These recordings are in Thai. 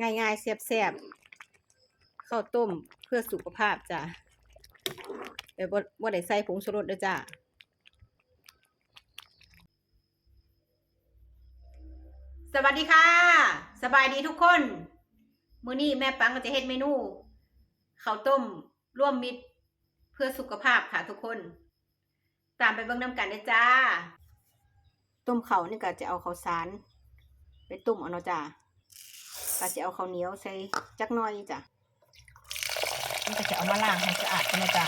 ง่ายๆแซ่บๆข้าวต้มเพื่อสุขภาพจ้ะเดี๋ยวบ่บ่ได้ใส่ผงชูรสด้อจ้ะสวัสดีค่ะ สบายดีทุกคน มื้อนี้แม่ปังก็จะเฮ็ดเมนูข้าวต้มร่วมมิตรเพื่อสุขภาพค่ะทุกคน ตามไปเบิ่งน้ำกันเด้จ้า ต้มเขานี่ก็จะเอาข้าวสาร ไปต้มเอาเนาะจ้า ก็จะเอาข้าวเหนียวใส่จักหน่อยจ้ะมันก็จะเอามาล้างให้สะอาดกันนะจ๊ะ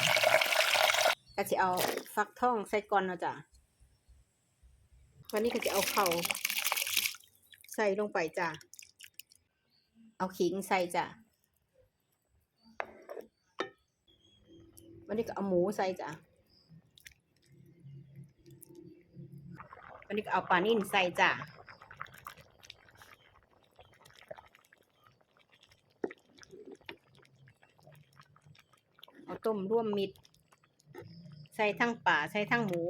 ก็จะเอาฟักทองใส่ก่อนเนาะจ้ะวันนี้ก็จะเอาเข่าวใส่ลงไปจ้ะ เอาขิงใส่จ้ะ วันนี้ก็เอาหมูใส่จ้ะ วันนี้ก็เอาปลานิ่นใส่จ้ะาต้มร่วมมิตร ใส่ทั้งป่าใส่ทั้งหมู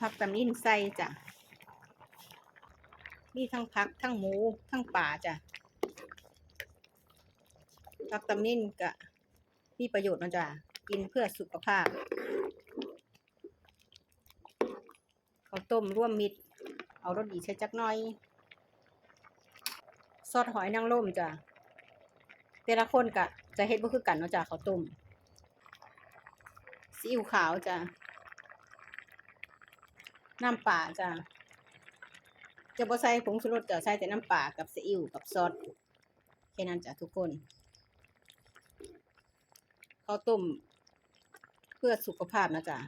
ผักตำลิ้นใส่จ้ะนี่ทั้งผักทั้งหมูทั้งป่าจ้ะผักตำลิ้นกะมีประโยชน์นะจ้ะกินเพื่อสุขภาพข้าวต้มร่วมมิตร เอารสดีใช้จักน่อย ซอสหอยนางรมจ้ะแต่ละคนกะจะเฮ็ดบ่คือกันเนาะจ้ะข้าวต้ม ซีอิ๊วขาวจ้ะน้ำป่าจ้ะจะบ่ใส่ผงชูรสจะใส่แต่น้ำป่ากับซีอิ๊วกับซอสแค่นั้นจ้ะทุกคนข้าวต้มเพื่อสุขภาพนะจ้ะ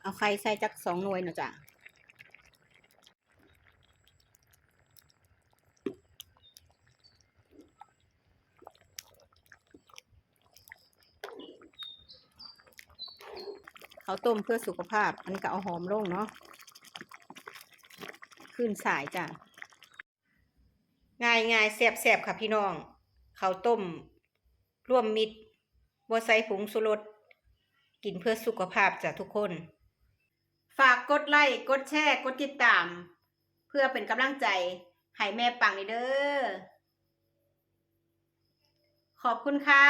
เอาไข่ใส่จักสองหน่วยนะจ้ะ ข้าวต้มเพื่อสุขภาพ อันนี้ก็เอาหอมลงเนาะขึ้นสายจ้ะง่ายง่ายๆแซ่บค่ะพี่น้องข้าวต้มร่วมมิตรบัวใส่ผงสุรสกินเพื่อสุขภาพจ้ะทุกคน ฝากกดไลค์กดแชร์กดติดตาม เพื่อเป็นกำลังใจให้แม่ปังเด้อขอบคุณค่ะ